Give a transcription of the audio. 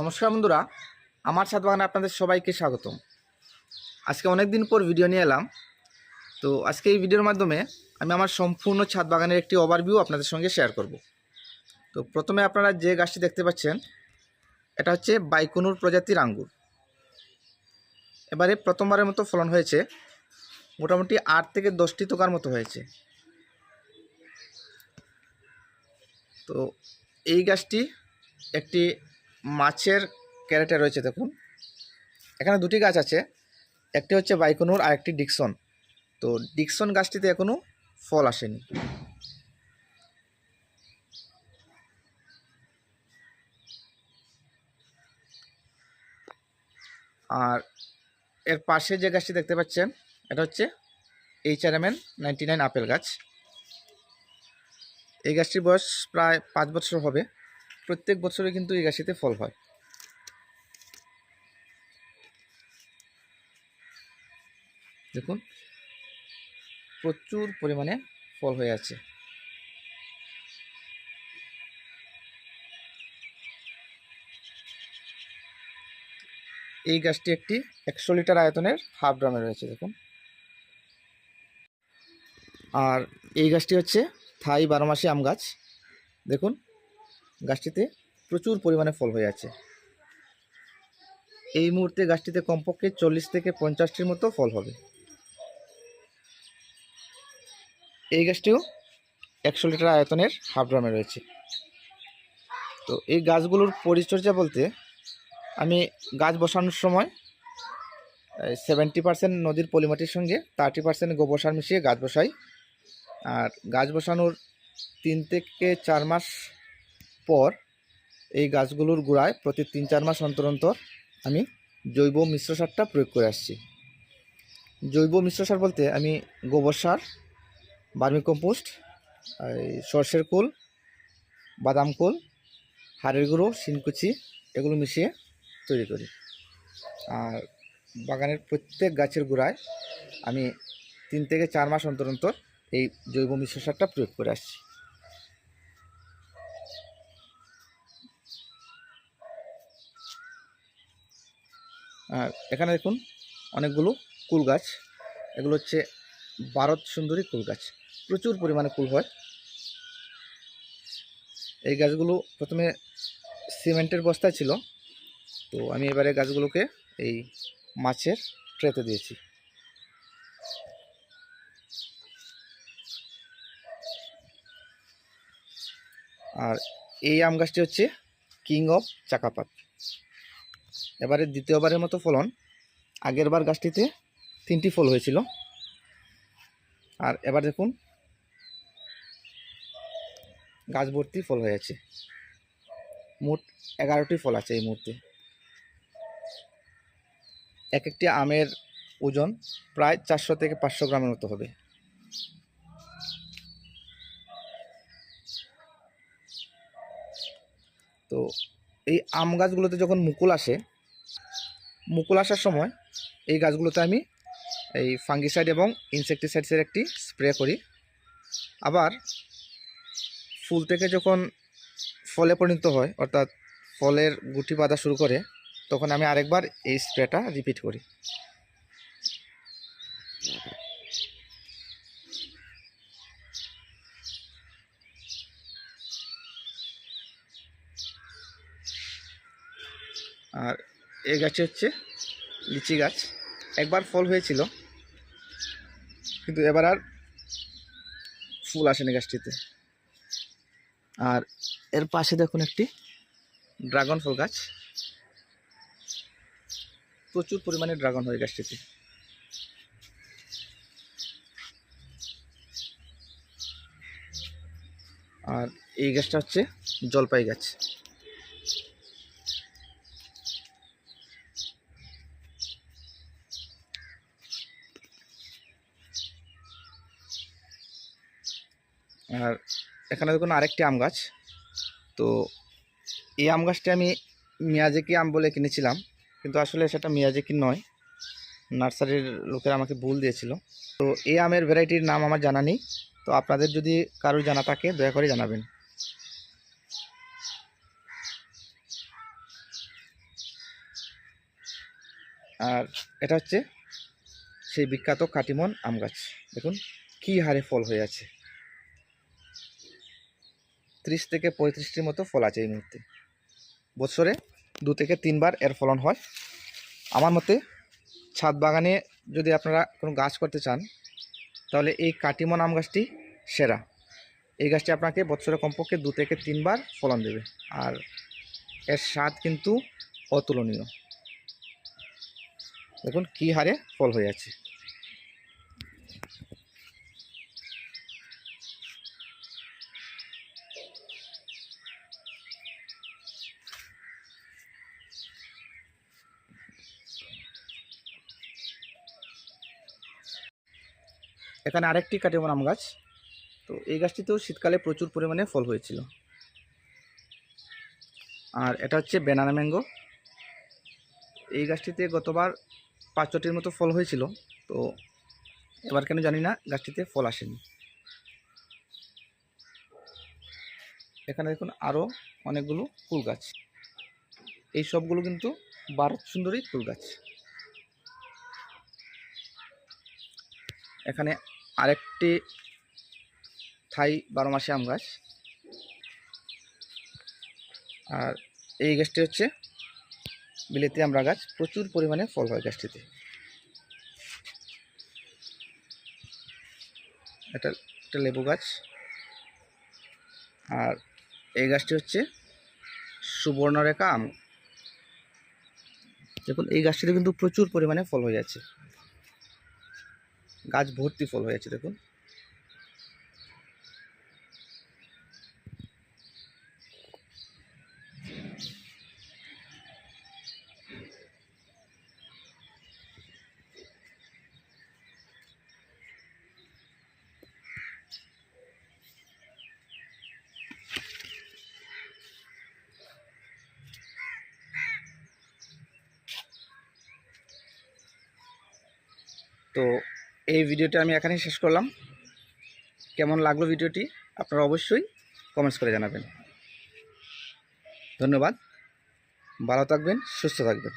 নমস্কার বন্ধুরা, আমার ছাদ বাগানে আপনাদের সবাইকে স্বাগতম। আজকে অনেক দিন পর ভিডিও নিয়ে এলাম। তো আজকে এই ভিডিওর মাধ্যমে আমি আমার সম্পূর্ণ ছাদ বাগানের একটি ওভারভিউ আপনাদের সঙ্গে শেয়ার করব। তো প্রথমে আপনারা যে গাছটি দেখতে পাচ্ছেন, এটা হচ্ছে বাইকুনুর প্রজাতির আঙ্গুর। এবারে প্রথমবারের মতো ফলন হয়েছে, মোটামুটি আট থেকে দশটি তোকার মতো হয়েছে। তো এই গাছটি একটি মাছের ক্যারেটে রয়েছে দেখুন। এখানে দুটি গাছ আছে, একটি হচ্ছে বাইকনুর আর একটি ডিকসন। তো ডিকসন গাছটিতে এখনও ফল আসেনি। আর এর পাশে যে গাছটি দেখতে পাচ্ছেন, এটা হচ্ছে H R M N ninety nine apple গাছ। এই গাছটির বয়স প্রায় পাঁচ বছর হবে। প্রত্যেক বছরে কিন্তু এই গাছটিতে ফল হয়। দেখুন, প্রচুর পরিমাণে ফল হয়ে আছে। এই গাছটি একটি একশো লিটার আয়তনের হাফ ড্রামে রয়েছে, দেখুন। আর এই গাছটি হচ্ছে থাই বারোমাসি আম গাছ, দেখুন। গাছটিতে প্রচুর পরিমাণে ফল হয়ে আছে। এই মুহূর্তে গাছটিতে কমপক্ষে চল্লিশ থেকে পঞ্চাশটির মতো ফল হবে। এই গাছটিও একশো লিটার আয়তনের হাফ ড্রামে রয়েছে। তো এই গাছগুলোর পরিচর্যা বলতে আমি গাছ বসানোর সময় সেভেন্টি পার্সেন্ট নদীর পলিমাটির সঙ্গে থার্টি পার্সেন্ট গোবর সার মিশিয়ে গাছ বসাই। আর গাছ বসানোর তিন থেকে চার মাস পর এই গাছগুলোর গোড়ায় প্রতি তিন চার মাস অন্তর অন্তর আমি জৈব মিশ্র সারটা প্রয়োগ করে আসছি। জৈব মিশ্র সার বলতে আমি গোবর সার, বার্মি কম্পোস্ট এই সর্ষের কুল বাদাম কুল হাড়ের গুঁড়ো, শিনকুচি, এগুলো মিশিয়ে তৈরি করি। আর বাগানের প্রত্যেক গাছের গোড়ায় আমি তিন থেকে চার মাস অন্তর অন্তর এই জৈব মিশ্র সারটা প্রয়োগ করে আসছি। এখানে দেখুন অনেকগুলো কুল গাছ। এগুলো হচ্ছে ভারত সুন্দরী কুল গাছ। প্রচুর পরিমাণে কুল হয়। এই গাছগুলো প্রথমে সিমেন্টের বস্তায় ছিল। তো আমি এবারে গাছগুলোকে এই মাছের ট্রেতে দিয়েছি। আর এই আম গাছটি হচ্ছে কিং অফ চাকাপাত। এবারে দ্বিতীয়বারের মতো ফলন। আগের বার গাছটিতে তিনটি ফল হয়েছিল। আর এবার দেখুন, গাছ ভর্তি ফল হয়েছে মোট এগারোটি ফল আছে এই মুহূর্তে। এক একটি আমের ওজন প্রায় চারশো থেকে পাঁচশো গ্রামের মতো হবে। তো এই আম গাছগুলোতে যখন মুকুল আসে মুকুল আসার সময় এই গাছগুলোতে আমি এই ফাঙ্গিসাইড এবং ইনসেকটিসাইডসের একটি স্প্রে করি। আবার ফুল থেকে যখন ফলে পরিণত হয়, অর্থাৎ ফলের গুটি বাঁধা শুরু করে, তখন আমি আরেকবার এই স্প্রেটা রিপিট করি। আর এই গাছটি হচ্ছে লিচি গাছ। একবার ফল হয়েছিল, কিন্তু এবার আর ফুল আসেনি গাছটিতে। আর এর পাশে দেখুন একটি ড্রাগন ফল গাছ। প্রচুর পরিমাণে ড্রাগন হয় গাছটিতে। আর এই গাছটা হচ্ছে জলপাই গাছ। আর এখানে দেখুন আরেকটি আম গাছ। তো এই আম গাছটি আমি মিয়াজেকি আম বলে কিনেছিলাম, কিন্তু আসলে সেটা মিয়াজেকি নয়। নার্সারির লোকেরা আমাকে ভুল দিয়েছিল। তো এই আমের ভ্যারাইটির নাম আমার জানা নেই। তো আপনাদের যদি কারোর জানা থাকে, দয়া করে জানাবেন। আর এটা হচ্ছে সেই বিখ্যাত কাটিমন আম গাছ। দেখুন, কী হারে ফল হয়ে আছে। ত্রিশ থেকে পঁয়ত্রিশটির মতো ফল আছে এই মুহূর্তে। বছরে দু থেকে তিনবার এর ফলন হয়। আমার মতে ছাদ বাগানে যদি আপনারা কোনো গাছ করতে চান, তাহলে এই কাটিমন আম গাছটি সেরা। এই গাছটি আপনাকে বছরে কমপক্ষে দু থেকে তিনবার ফলন দেবে। আর এর স্বাদ কিন্তু অতুলনীয়। দেখুন কী হারে ফল হয়ে আছে। এখানে আরেকটি কাটিমন আম গাছ। তো এই গাছটিতেও শীতকালে প্রচুর পরিমাণে ফল হয়েছিল। আর এটা হচ্ছে বেনানা ম্যাঙ্গো এই গাছটিতে গতবার পাঁচশোটির মতো ফল হয়েছিল। তো এবার কেন জানি না, গাছটিতে ফল আসেনি। এখানে দেখুন আরও অনেকগুলো ফুল গাছ। এই সবগুলো কিন্তু ভারত সুন্দরী ফুল গাছ। এখানে আরেকটি থাই বারো মাসে আম গাছ। আর এই গাছটি হচ্ছে বিলেতি আমরা গাছ। প্রচুর পরিমাণে ফল হয় গাছটিতে। এটা একটা লেবু গাছ। আর এই গাছটি হচ্ছে সুবর্ণরেখা আম। দেখুন, এই গাছটিতে কিন্তু প্রচুর পরিমাণে ফল হয়ে যাচ্ছে। গাছ ভর্তি ফল হয়ে আছে দেখুন। তো এই ভিডিওটি আমি এখানেই শেষ করলাম। কেমন লাগল ভিডিওটি? আপনারা অবশ্যই কমেন্টস করে জানাবেন। ধন্যবাদ। ভালো থাকবেন, সুস্থ থাকবেন।